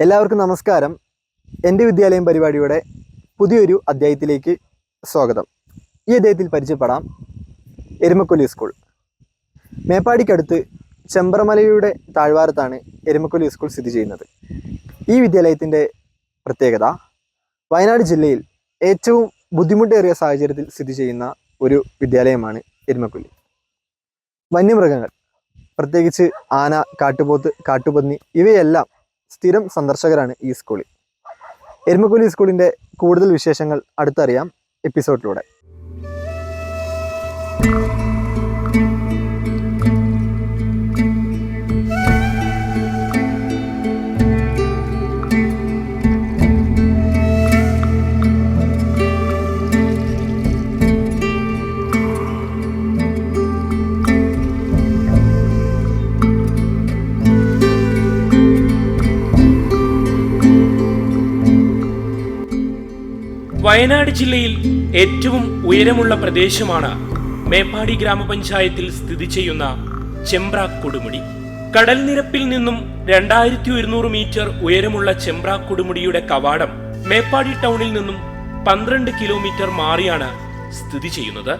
എല്ലാവർക്കും നമസ്കാരം. എന്റെ വിദ്യാലയം പരിപാടിയുടെ പുതിയൊരു അധ്യായത്തിലേക്ക് സ്വാഗതം. ഈ അധ്യായത്തിൽ പരിചയപ്പെടാം. എരുമക്കൊല്ലി സ്കൂൾ. മേപ്പാടിക്കടുത്ത് ചെമ്പ്രമലയുടെ താഴ്വാരത്താണ് എരുമക്കൊല്ലി സ്കൂൾ സ്ഥിതി ചെയ്യുന്നത്. ഈ വിദ്യാലയത്തിന്റെ പ്രത്യേകത വയനാട് ജില്ലയിൽ ഏറ്റവും ബുദ്ധിമുട്ടേറിയ സാഹചര്യത്തിൽ സ്ഥിതി ചെയ്യുന്ന ഒരു വിദ്യാലയമാണ് എരുമക്കൊല്ലി. വന്യമൃഗങ്ങൾ പ്രത്യേകിച്ച് ആന കാട്ടുപോത്ത് കാട്ടുപന്നി ഇവയെല്ലാം സ്ഥിരം സന്ദർശകരാണ് ഈ സ്കൂളിൽ. എരുമക്കുലി സ്കൂളിന്റെ കൂടുതൽ വിശേഷങ്ങൾ അടുത്തറിയാം എപ്പിസോഡിലൂടെ. വയനാട് ജില്ലയിൽ ഏറ്റവും ഉയരമുള്ള പ്രദേശമാണ് മേപ്പാടി ഗ്രാമപഞ്ചായത്തിൽ സ്ഥിതി ചെയ്യുന്ന ചെമ്പ്ര കൊടുമുടി കടൽ നിരപ്പിൽ നിന്നും രണ്ടായിരത്തി ഒരുന്നൂറ് മീറ്റർ ഉയരമുള്ള ചെമ്പ്ര കൊടുമുടിയുടെ കവാടം മേപ്പാടി ടൗണിൽ നിന്നും പന്ത്രണ്ട് കിലോമീറ്റർ മാറിയാണ് സ്ഥിതി ചെയ്യുന്നത്.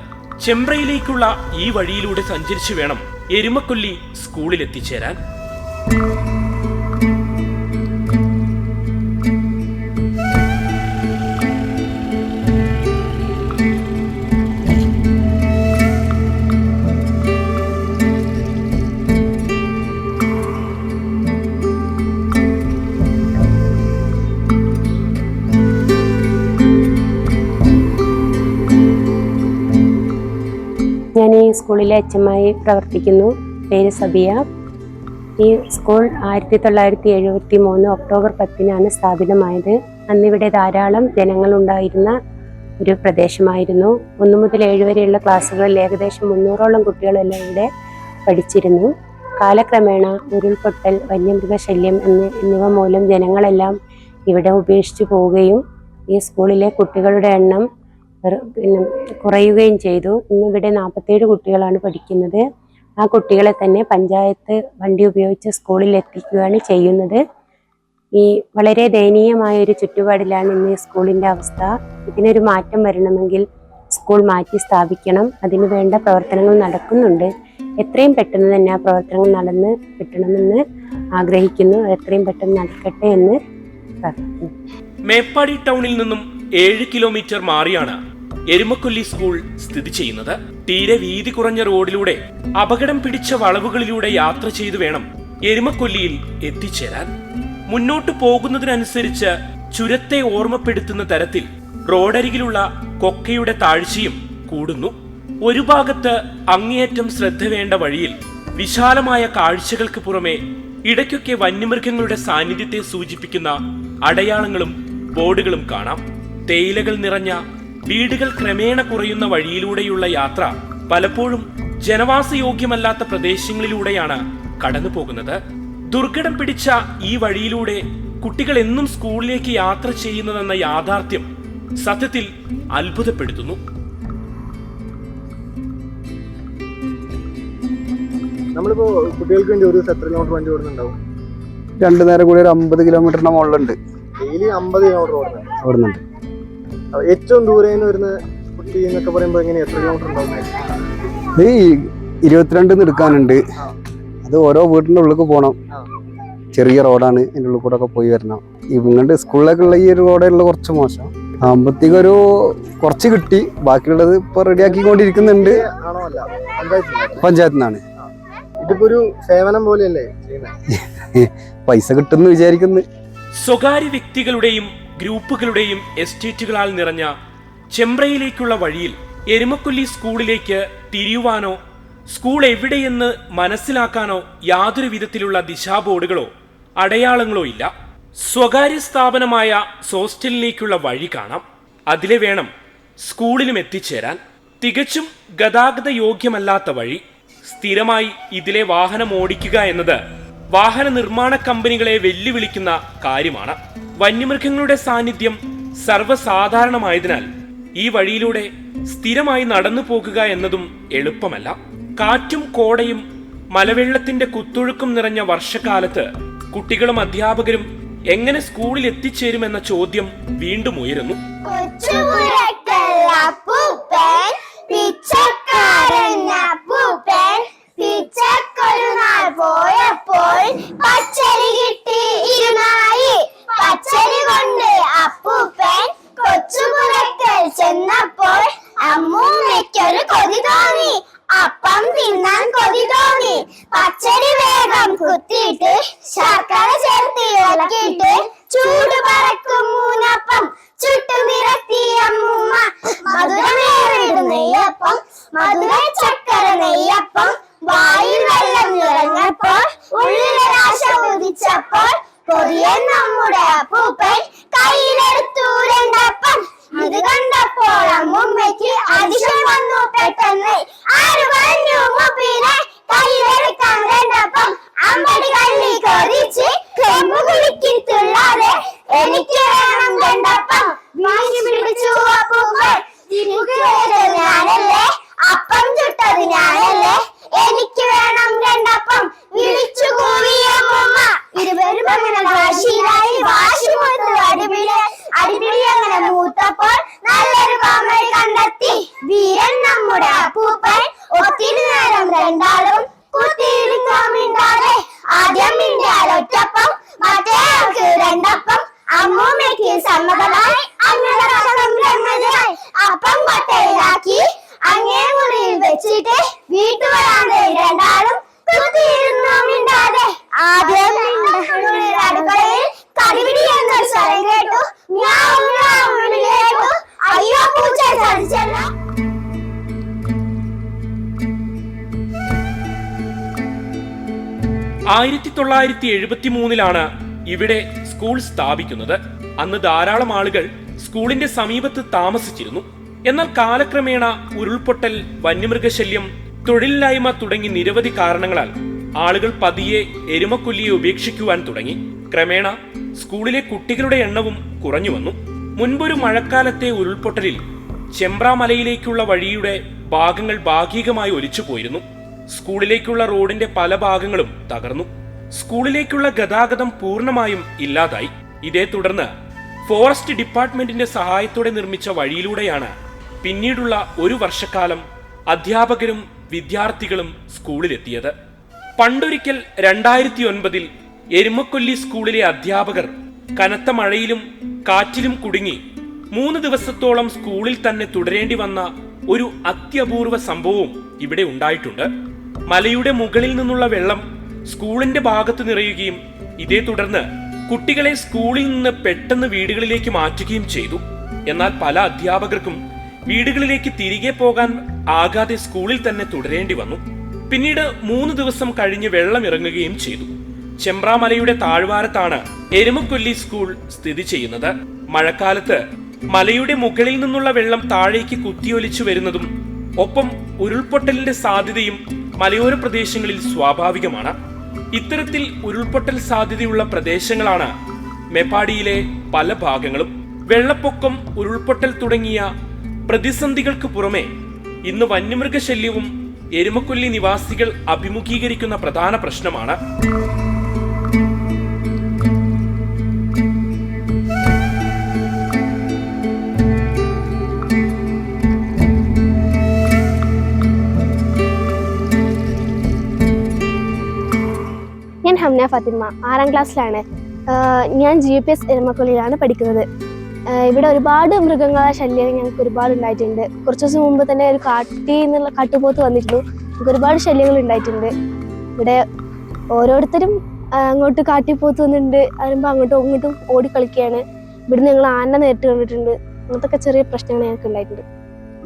ചെമ്പ്രയിലേക്കുള്ള ഈ വഴിയിലൂടെ സഞ്ചരിച്ചു വേണം എരുമക്കൊല്ലി സ്കൂളിൽ എത്തിച്ചേരാൻ സ്കൂളിലെ എച്ചമ്മായി പ്രവർത്തിക്കുന്നു. പേര് സബിയ. ഈ സ്കൂൾ ആയിരത്തി തൊള്ളായിരത്തി എഴുപത്തി മൂന്ന് ഒക്ടോബർ പത്തിനാണ് സ്ഥാപിതമായത്. അന്നിവിടെ ധാരാളം ജനങ്ങളുണ്ടായിരുന്ന ഒരു പ്രദേശമായിരുന്നു. ഒന്നു മുതൽ ഏഴ് വരെയുള്ള ക്ലാസ്സുകളിൽ ഏകദേശം മുന്നൂറോളം കുട്ടികളെല്ലാം ഇവിടെ പഠിച്ചിരുന്നു. കാലക്രമേണ ഉരുൾപൊട്ടൽ വന്യമൃഗശല്യം എന്ന് എന്നിവ മൂലം ജനങ്ങളെല്ലാം ഇവിടെ ഉപേക്ഷിച്ചു പോവുകയും ഈ സ്കൂളിലെ കുട്ടികളുടെ എണ്ണം പിന്നെ കുറയുകയും ചെയ്തു. ഇന്നിവിടെ നാൽപ്പത്തേഴ് കുട്ടികളാണ് പഠിക്കുന്നത്. ആ കുട്ടികളെ തന്നെ പഞ്ചായത്ത് വണ്ടി ഉപയോഗിച്ച് സ്കൂളിൽ എത്തിക്കുകയാണ് ചെയ്യുന്നത്. ഈ വളരെ ദയനീയമായ ഒരു ചുറ്റുപാടിലാണ് ഇന്ന് സ്കൂളിന്റെ അവസ്ഥ. ഇതിനൊരു മാറ്റം വരണമെങ്കിൽ സ്കൂൾ മാറ്റി സ്ഥാപിക്കണം. അതിനു വേണ്ട പ്രവർത്തനങ്ങൾ നടക്കുന്നുണ്ട്. എത്രയും പെട്ടെന്ന് തന്നെ ആ പ്രവർത്തനങ്ങൾ നടന്ന് കിട്ടണമെന്ന് ആഗ്രഹിക്കുന്നു. എത്രയും പെട്ടെന്ന് നടക്കട്ടെ എന്ന് പ്രാർത്ഥിക്കുന്നു. മേപ്പാടി ടൗണിൽ നിന്നും ഏഴ് കിലോമീറ്റർ മാറിയാണ് എരുമക്കൊല്ലി സ്കൂൾ സ്ഥിതി ചെയ്യുന്നത്. തീരെ വീതി കുറഞ്ഞ റോഡിലൂടെ അപകടം പിടിച്ച വളവുകളിലൂടെ യാത്ര ചെയ്തു വേണം എരുമക്കൊല്ലിയിൽ എത്തിച്ചേരാൻ. മുന്നോട്ടു പോകുന്നതിനനുസരിച്ച് ചുരത്തെ ഓർമ്മപ്പെടുത്തുന്ന തരത്തിൽ റോഡരികിലുള്ള കൊക്കയുടെ താഴ്ചയും കൂടുന്നു. ഒരു ഭാഗത്ത് അങ്ങേയറ്റം ശ്രദ്ധ വേണ്ട വഴിയിൽ വിശാലമായ കാഴ്ചകൾക്ക് പുറമെ ഇടയ്ക്കൊക്കെ വന്യമൃഗങ്ങളുടെ സാന്നിധ്യത്തെ സൂചിപ്പിക്കുന്ന അടയാളങ്ങളും ബോർഡുകളും കാണാം. തേയിലകൾ നിറഞ്ഞ വീടുകൾ ക്രമേണ കുറയുന്ന വഴിയിലൂടെയുള്ള യാത്ര പലപ്പോഴും ജനവാസയോഗ്യമല്ലാത്ത പ്രദേശങ്ങളിലൂടെയാണ് കടന്നു പോകുന്നത്. ദുർഘടം പിടിച്ച ഈ വഴിയിലൂടെ കുട്ടികൾ എന്നും സ്കൂളിലേക്ക് യാത്ര ചെയ്യുന്നതെന്ന യാഥാർത്ഥ്യം സത്യത്തിൽ അത്ഭുതപ്പെടുത്തുന്നു. നമ്മളിപ്പോൾ കുട്ടികൾക്ക് വേണ്ടി ഒരു ദിവസം എത്ര കിലോമീറ്റർ വണ്ടി ഓടുന്നുണ്ടാവും? രണ്ടു നേരം കൂടി ഒരു അമ്പത് കിലോമീറ്ററിന്റെ മുകളിലുണ്ട്. ഡെയിലി അമ്പത് കിലോമീറ്റർ ഓടുന്നുണ്ട്. ഓടുന്നുണ്ട്. ഏറ്റവും ദൂരെ നിന്ന് വരുന്ന കുട്ടി എന്നൊക്കെ പറയുമ്പോൾ എങ്ങനെ എത്ര കിലോമീറ്റർ ഉണ്ടാവും? ഈ ഇരുപത്തിരണ്ടിന്ന് എടുക്കാനുണ്ട്. അത് ഓരോ വീട്ടിന്റെ ഉള്ളിലേക്ക് പോകണം ചെറിയ റോഡാണ്. എന്റെ ഉള്ളിൽ കൂടെ ഒക്കെ പോയി വരണം. ഇങ്ങോട്ട് സ്കൂളിലേക്കുള്ള ഈ ഒരു റോഡുള്ള കുറച്ച് മോശം. സാമ്പത്തിക ഒരു കുറച്ച് കിട്ടി. ബാക്കിയുള്ളത് ഇപ്പൊ റെഡിയാക്കിക്കൊണ്ടിരിക്കുന്നുണ്ട് ആണോ അല്ല? പഞ്ചായത്ത് പഞ്ചായത്തിൽ നിന്നാണ് ഇതിപ്പോ ഒരു സേവനം പോലെയല്ലേ പൈസ കിട്ടുമെന്ന് വിചാരിക്കുന്നു. സ്വകാര്യ വ്യക്തികളുടെയും ഗ്രൂപ്പുകളുടെയും എസ്റ്റേറ്റുകളാൽ നിറഞ്ഞ ചെമ്പ്രയിലേക്കുള്ള വഴിയിൽ എരുമക്കൊല്ലി സ്കൂളിലേക്ക് തിരിയുവാനോ സ്കൂൾ എവിടെയെന്ന് മനസ്സിലാക്കാനോ യാതൊരു വിധത്തിലുള്ള ദിശാബോർഡുകളോ അടയാളങ്ങളോ ഇല്ല. സ്വകാര്യ സ്ഥാപനമായ സോസ്റ്റലിലേക്കുള്ള വഴി കാണാം. അതിലെ വേണം സ്കൂളിലും എത്തിച്ചേരാൻ. തികച്ചും ഗതാഗത യോഗ്യമല്ലാത്ത വഴി. സ്ഥിരമായി ഇതിലെ വാഹനം ഓടിക്കുക എന്നത് വാഹന നിർമ്മാണ കമ്പനികളെ വെല്ലുവിളിക്കുന്ന കാര്യമാണ്. വന്യമൃഗങ്ങളുടെ സാന്നിധ്യം സർവസാധാരണമായതിനാൽ ഈ വഴിയിലൂടെ സ്ഥിരമായി നടന്നു പോകുക എന്നതും എളുപ്പമല്ല. കാറ്റും കോടയും മലവെള്ളത്തിന്റെ കുത്തൊഴുക്കും നിറഞ്ഞ വർഷക്കാലത്ത് കുട്ടികളും അധ്യാപകരും എങ്ങനെ സ്കൂളിൽ എത്തിച്ചേരുമെന്ന ചോദ്യം വീണ്ടും ഉയരുന്നു. പിച്ചക്കാരൻ രണ്ടാളും കുത്തിയിരുന്നോമിണ്ടാതെ ആദ്യം മിണ്ടാലൊറ്റപ്പം മറ്റേ ആൾക്ക് രണ്ടപ്പം. അമ്മൂമ്മയ്ക്ക് സമ്മതമായി അങ്ങനെ ആയിരത്തി തൊള്ളായിരത്തി എഴുപത്തി മൂന്നിലാണ് ഇവിടെ സ്കൂൾ സ്ഥാപിക്കുന്നത്. അന്ന് ധാരാളം ആളുകൾ സ്കൂളിന്റെ സമീപത്ത് താമസിച്ചിരുന്നു. എന്നാൽ കാലക്രമേണ ഉരുൾപൊട്ടൽ വന്യമൃഗശല്യം തൊഴിലില്ലായ്മ തുടങ്ങി നിരവധി കാരണങ്ങളാൽ ആളുകൾ പതിയെ എരുമക്കൊല്ലിയെ ഉപേക്ഷിക്കുവാൻ തുടങ്ങി. ക്രമേണ സ്കൂളിലെ കുട്ടികളുടെ എണ്ണവും കുറഞ്ഞു വന്നു. മുൻപൊരു മഴക്കാലത്തെ ഉരുൾപൊട്ടലിൽ ചെമ്പ്രാമലയിലേക്കുള്ള വഴിയുടെ ഭാഗങ്ങൾ ഭാഗികമായി ഒലിച്ചുപോയിരുന്നു. സ്കൂളിലേക്കുള്ള റോഡിന്റെ പല ഭാഗങ്ങളും തകർന്നു. സ്കൂളിലേക്കുള്ള ഗതാഗതം പൂർണമായും ഇല്ലാതായി. ഇതേ തുടർന്ന് ഫോറസ്റ്റ് ഡിപ്പാർട്ട്മെന്റിന്റെ സഹായത്തോടെ നിർമ്മിച്ച വഴിയിലൂടെയാണ് പിന്നീടുള്ള ഒരു വർഷക്കാലം അധ്യാപകരും വിദ്യാർത്ഥികളും സ്കൂളിലെത്തിയത്. പണ്ടൊരിക്കൽ രണ്ടായിരത്തി ഒൻപതിൽ എരുമക്കൊല്ലി സ്കൂളിലെ അധ്യാപകർ കനത്ത മഴയിലും കാറ്റിലും കുടുങ്ങി മൂന്ന് ദിവസത്തോളം സ്കൂളിൽ തന്നെ തുടരേണ്ടി വന്ന ഒരു അത്യപൂർവ സംഭവവും ഇവിടെ ഉണ്ടായിട്ടുണ്ട്. മലയുടെ മുകളിൽ നിന്നുള്ള വെള്ളം സ്കൂളിന്റെ ഭാഗത്ത് നിറയുകയും ഇതേ തുടർന്ന് കുട്ടികളെ സ്കൂളിൽ നിന്ന് പെട്ടെന്ന് വീടുകളിലേക്ക് മാറ്റുകയും ചെയ്തു. എന്നാൽ പല അധ്യാപകർക്കും വീടുകളിലേക്ക് തിരികെ പോകാൻ ആകാതെ സ്കൂളിൽ തന്നെ തുടരേണ്ടി വന്നു. പിന്നീട് മൂന്ന് ദിവസം കഴിഞ്ഞ് വെള്ളം ഇറങ്ങുകയും ചെയ്തു. ചെമ്പ്രാമലയുടെ താഴ്വാരത്താണ് എരുമക്കൊല്ലി സ്കൂൾ സ്ഥിതി ചെയ്യുന്നത്. മഴക്കാലത്ത് മലയുടെ മുകളിൽ നിന്നുള്ള വെള്ളം താഴേക്ക് കുത്തിയൊലിച്ചു വരുന്നതും ഒപ്പം ഉരുൾപൊട്ടലിന്റെ സാധ്യതയും മലയോര പ്രദേശങ്ങളിൽ സ്വാഭാവികമാണ്. ഇത്തരത്തിൽ ഉരുൾപൊട്ടൽ സാധ്യതയുള്ള പ്രദേശങ്ങളാണ് മെപ്പാടിയിലെ പല ഭാഗങ്ങളും. വെള്ളപ്പൊക്കം ഉരുൾപൊട്ടൽ തുടങ്ങിയ പ്രതിസന്ധികൾക്ക് പുറമെ ഇന്ന് വന്യമൃഗശല്യവും എരുമക്കൊല്ലി നിവാസികൾ അഭിമുഖീകരിക്കുന്ന പ്രധാന പ്രശ്നമാണ്. ഞാൻ ഫാത്തിമ ആറാം ക്ലാസ്സിലാണ്. ഞാൻ ജി പി എസ് എരുമക്കൊല്ലിയിലാണ് പഠിക്കുന്നത്. ഇവിടെ ഒരുപാട് മൃഗങ്ങളെ ശല്യം ഞങ്ങൾക്ക് ഒരുപാട് ഉണ്ടായിട്ടുണ്ട്. കുറച്ച് ദിവസം മുമ്പ് തന്നെ ഒരു കാട്ടി എന്നുള്ള കാട്ടുപോത്ത് വന്നിരുന്നു. നമുക്ക് ഒരുപാട് ശല്യങ്ങൾ ഉണ്ടായിട്ടുണ്ട്. ഇവിടെ ഓരോരുത്തരും അങ്ങോട്ട് കാട്ടിപ്പോത്ത് വന്നിട്ടുണ്ട്. അതിനുമ്പോൾ അങ്ങോട്ടും ഇങ്ങോട്ടും ഓടിക്കളിക്കുകയാണ്. ഇവിടുന്ന് ഞങ്ങൾ ആന നേരിട്ട് കണ്ടിട്ടുണ്ട്. അങ്ങനത്തെ ചെറിയ പ്രശ്നങ്ങൾ ഞങ്ങൾക്ക് ഉണ്ടായിട്ടുണ്ട്.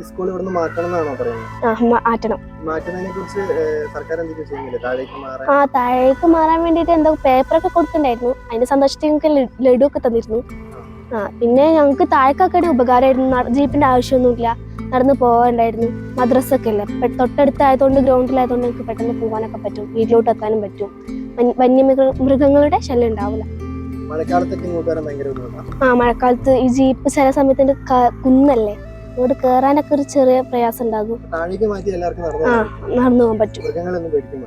സ്കൂൾ ഇവിടുന്ന് മാറ്റണം എന്നാണോ പറയുന്നത്? ആ മാറ്റണം. മാറ്റുന്നതിനെ കുറിച്ച് സർക്കാർ എന്തെങ്കിലും ചെയ്യുന്നില്ല? താഴേക്ക് മാറാൻ? ആ താഴേക്ക് മാറാൻ വേണ്ടിയിട്ട് എന്തോ പേപ്പറൊക്കെ കൊടുത്തിട്ടുണ്ടായിരുന്നു. അതിന്റെ സന്തോഷത്തിൽ ഞങ്ങൾക്ക് ലഡു ഒക്കെ തന്നിരുന്നു. ആ പിന്നെ ഞങ്ങൾക്ക് താഴേക്കൊക്കെ ഉപകാരമായിരുന്നു. നട- ജീപ്പിന്റെ ആവശ്യമൊന്നുമില്ല. നടന്ന് പോകാണ്ടായിരുന്നു മദ്രസ ഒക്കെ അല്ലേ തൊട്ടടുത്തായതുകൊണ്ട് ഗ്രൗണ്ടിലായതുകൊണ്ട് ഞങ്ങൾക്ക് പെട്ടെന്ന് പോകാനൊക്കെ പറ്റും. വീട്ടിലോട്ട് എത്താനും പറ്റും. വന്യ- വന്യമൃഗ മൃഗങ്ങളുടെ ശല്യം ഉണ്ടാവില്ല. ആ മഴക്കാലത്ത് ഈ ജീപ്പ് ചില സമയത്തിന്റെ കുന്നല്ലേ? അങ്ങോട്ട് കേറാനൊക്കെ ഒരു ചെറിയ പ്രയാസം ഉണ്ടാകും. നടന്നു പോകാൻ പറ്റും.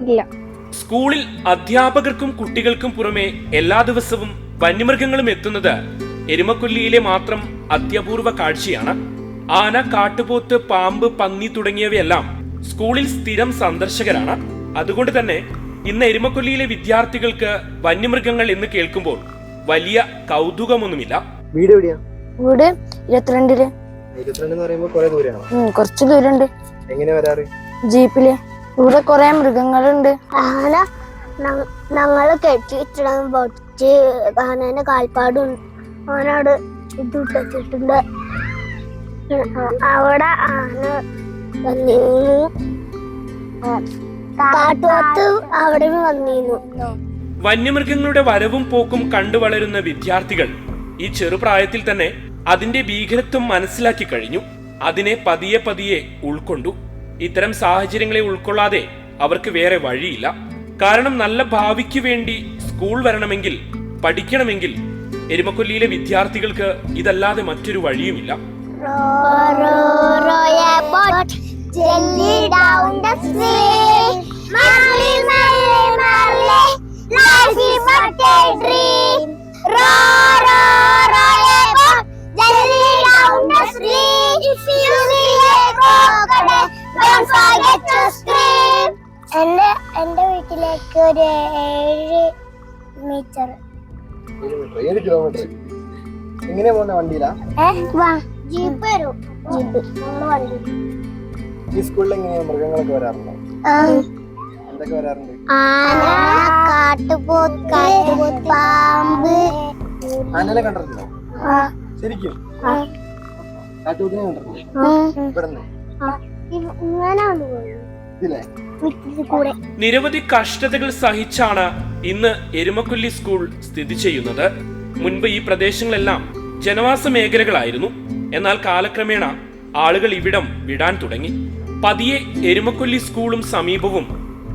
ഇല്ല. സ്കൂളിൽ അധ്യാപകർക്കും കുട്ടികൾക്കും പുറമെ എല്ലാ ദിവസവും വന്യമൃഗങ്ങളും എത്തുന്നത് എരുമക്കൊല്ലിയിലെ മാത്രം അത്യപൂർവ കാഴ്ചയാണ്. ആന കാട്ടുപോത്ത് പാമ്പ് പന്നി തുടങ്ങിയവയെല്ലാം സ്കൂളിൽ സ്ഥിരം സന്ദർശകരാണ്. അതുകൊണ്ട് തന്നെ ഇന്ന് എരുമക്കൊല്ലിയിലെ വിദ്യാർത്ഥികൾക്ക് വന്യമൃഗങ്ങൾ എന്ന് കേൾക്കുമ്പോൾ വലിയ കൗതുകമൊന്നുമില്ല. വീട് എവിടെയാ? വീട് ഇരുപത്തിരണ്ടിൽ. കുറച്ച് ദൂരമുണ്ട് എങ്ങനെ വരാറ്? ജീപ്പിൽ. ഇവിടെ കൊറേ മൃഗങ്ങളുണ്ട്. ആന ഞങ്ങൾ കെട്ടിയിട്ടിടാൻ പൊട്ടിച്ച് ആനേന്റെ കാൽപ്പാടും ആനോട് ഇത് ഇട്ടിട്ടുണ്ട് അവിടെ ആന വന്നിരുന്നു. കാട്ടുപോത്ത് അവിടെ വന്നിരുന്നു. വന്യമൃഗങ്ങളുടെ വരവും പോക്കും കണ്ടു വളരുന്ന വിദ്യാർത്ഥികൾ ഈ ചെറുപ്രായത്തിൽ തന്നെ അതിന്റെ ഭീകരത്വം മനസ്സിലാക്കി കഴിഞ്ഞു അതിനെ പതിയെ പതിയെ ഉൾക്കൊണ്ടു ഇത്തരം സാഹചര്യങ്ങളെ ഉൾക്കൊള്ളാതെ അവർക്ക് വേറെ വഴിയില്ല കാരണം നല്ല ഭാവിക്ക് വേണ്ടി സ്കൂൾ വരണമെങ്കിൽ പഠിക്കണമെങ്കിൽ എരുമക്കൊല്ലിയിലെ വിദ്യാർത്ഥികൾക്ക് ഇതല്ലാതെ മറ്റൊരു വഴിയുമില്ല Roar, a എങ്ങനെയാ പോകുന്ന വണ്ടിയിലാ ജീപ്പ് ഈ സ്കൂളിൽ എങ്ങനെയാ മൃഗങ്ങളൊക്കെ വരാറുണ്ടോ? എന്തൊക്കെ വരാറുണ്ട്? പാമ്പ്. ആനനെ കണ്ടിട്ടുണ്ടോ? ശരിക്കും? കാട്ടുപോത്തിനെ കണ്ടിട്ടുണ്ടോ? നിരവധി കഷ്ടതകൾ സഹിച്ചാണ് ഇന്ന് എരുമക്കുല്ലി സ്കൂൾ സ്ഥിതി ചെയ്യുന്നത്. മുൻപ് ഈ പ്രദേശങ്ങളെല്ലാം ജനവാസ മേഖലകളായിരുന്നു. എന്നാൽ കാലക്രമേണ ആളുകൾ ഇവിടം വിടാൻ തുടങ്ങി. പതിയെ എരുമക്കൊല്ലി സ്കൂളും സമീപവും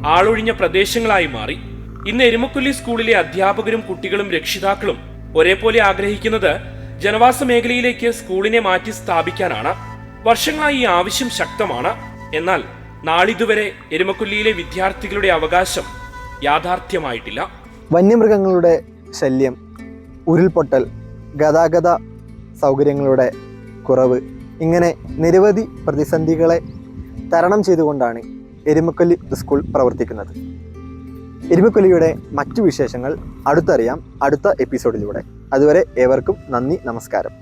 ആളൊഴിഞ്ഞ പ്രദേശങ്ങളായി മാറി. ഇന്ന് എരുമക്കൊല്ലി സ്കൂളിലെ അധ്യാപകരും കുട്ടികളും രക്ഷിതാക്കളും ഒരേപോലെ ആഗ്രഹിക്കുന്നത് ജനവാസ മേഖലയിലേക്ക് സ്കൂളിനെ മാറ്റി സ്ഥാപിക്കാനാണ്. വർഷങ്ങളായി ഈ ആവശ്യം ശക്തമാണ്. എന്നാൽ നാളിതുവരെ എരുമക്കൊല്ലിയിലെ വിദ്യാർത്ഥികളുടെ അവകാശം യാഥാർത്ഥ്യമായിട്ടില്ല. വന്യമൃഗങ്ങളുടെ ശല്യം ഉരുൾപൊട്ടൽ ഗതാഗത സൗകര്യങ്ങളുടെ കുറവ്. ഇങ്ങനെ നിരവധി പ്രതിസന്ധികളെ തരണം ചെയ്തുകൊണ്ടാണ് എരുമക്കൊല്ലി സ്കൂൾ പ്രവർത്തിക്കുന്നത്. എരുമക്കൊല്ലിയുടെ മറ്റു വിശേഷങ്ങൾ അടുത്തറിയാം അടുത്ത എപ്പിസോഡിലൂടെ. അതുവരെ ഏവർക്കും നന്ദി നമസ്കാരം.